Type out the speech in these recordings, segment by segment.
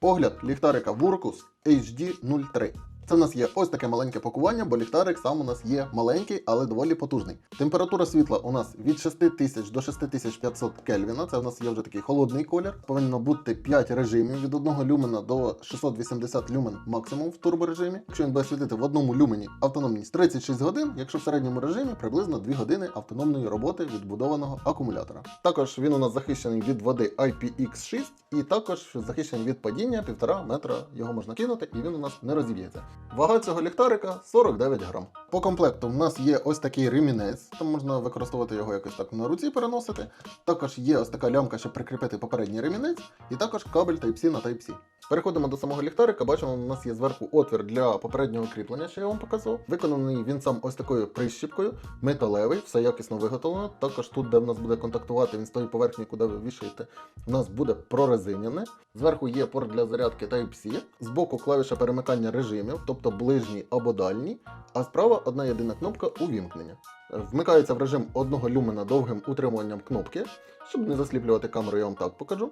Огляд ліхтарика Vurkus HD 03. Це в нас є ось таке маленьке пакування, бо ліхтарик сам у нас є маленький, але доволі потужний. Температура світла у нас від 6000 до 6500 Кельвіна. Це в нас є вже такий холодний колір. Повинно бути 5 режимів від 1 люмена до 680 люмен максимум в турборежимі. Якщо він буде світити в одному люмені автономність 36 годин, якщо в середньому режимі приблизно 2 години автономної роботи відбудованого акумулятора. Також він у нас захищений від води IPX6 і також захищений від падіння 1,5 метра його можна кинути, і він у нас не розіб'ється. Вага цього ліхтарика 49 грам. По комплекту в нас є ось такий ремінець, там можна використовувати його якось так на руці переносити. Також є ось така лямка, щоб прикріпити попередній ремінець, і також кабель Type-C на Type-C. Переходимо до самого ліхтарика. Бачимо, у нас є зверху отвір для попереднього кріплення, що я вам показував. Виконаний він сам ось такою прищіпкою, металевий, все якісно виготовлено. Також тут, де в нас буде контактувати він з тою поверхнею, куди ви вішаєте, у нас буде прорезиняне. Зверху є порт для зарядки Type-C, збоку клавіша перемикання режимів, тобто ближній або дальній, а справа одна єдина кнопка увімкнення. Вмикається в режим одного люмена довгим утримуванням кнопки, щоб не засліплювати камеру, я вам так покажу.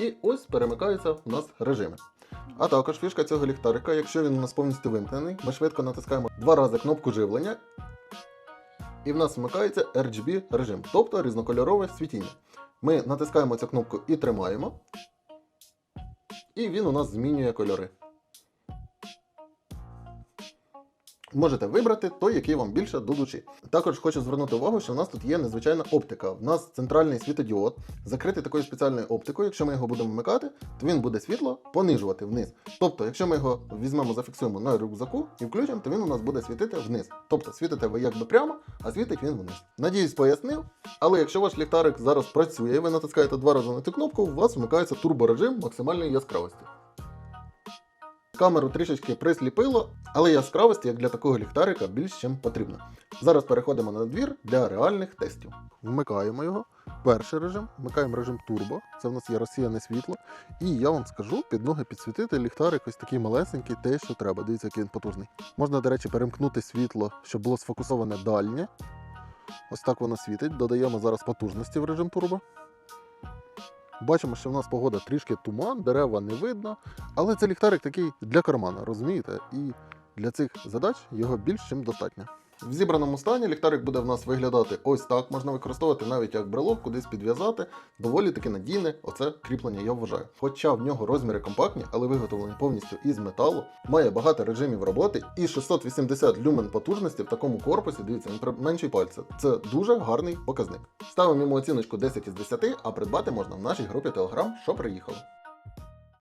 І ось перемикаються у нас режими. А також фішка цього ліхтарика, якщо він у нас повністю вимкнений, ми швидко натискаємо два рази кнопку живлення, і в нас вмикається RGB режим, тобто різнокольорове світіння. Ми натискаємо цю кнопку і тримаємо, і він у нас змінює кольори. Можете вибрати той, який вам більше до душі. Також хочу звернути увагу, що в нас тут є незвичайна оптика. В нас центральний світодіод закритий такою спеціальною оптикою. Якщо ми його будемо вмикати, то він буде світло понижувати вниз. Тобто, якщо ми його візьмемо, зафіксуємо на рюкзаку і включимо, то він у нас буде світити вниз. Тобто світите ви якби прямо, а світить він вниз. Надіюсь, пояснив. Але якщо ваш ліхтарик зараз працює, і ви натискаєте два рази на цю кнопку, у вас вмикається турборежим максимальної яскравості. Камеру трішечки присліпило, але яскравості, як для такого ліхтарика, більш чим потрібно. Зараз переходимо на двір для реальних тестів. Вмикаємо його. Перший режим, вмикаємо режим турбо. Це в нас є розсіяне світло. І я вам скажу, під ноги підсвітити ліхтарик ось такий малесенький, те, що треба. Дивіться, який він потужний. Можна, до речі, перемкнути світло, щоб було сфокусоване дальнє. Ось так воно світить. Додаємо зараз потужності в режим турбо. Бачимо, що в нас погода трішки туман, дерева не видно, але це ліхтарик такий для кармана, розумієте? І для цих задач його більш чим достатньо. В зібраному стані ліхтарик буде в нас виглядати ось так. Можна використовувати навіть як брелок, кудись підв'язати. Доволі таки надійне оце кріплення, я вважаю. Хоча в нього розміри компактні, але виготовлені повністю із металу, має багато режимів роботи і 680 люмен потужності в такому корпусі. Дивіться, він менший пальця. Це дуже гарний показник. Ставимо йому оціночку 10 із 10, а придбати можна в нашій групі Telegram, що приїхали.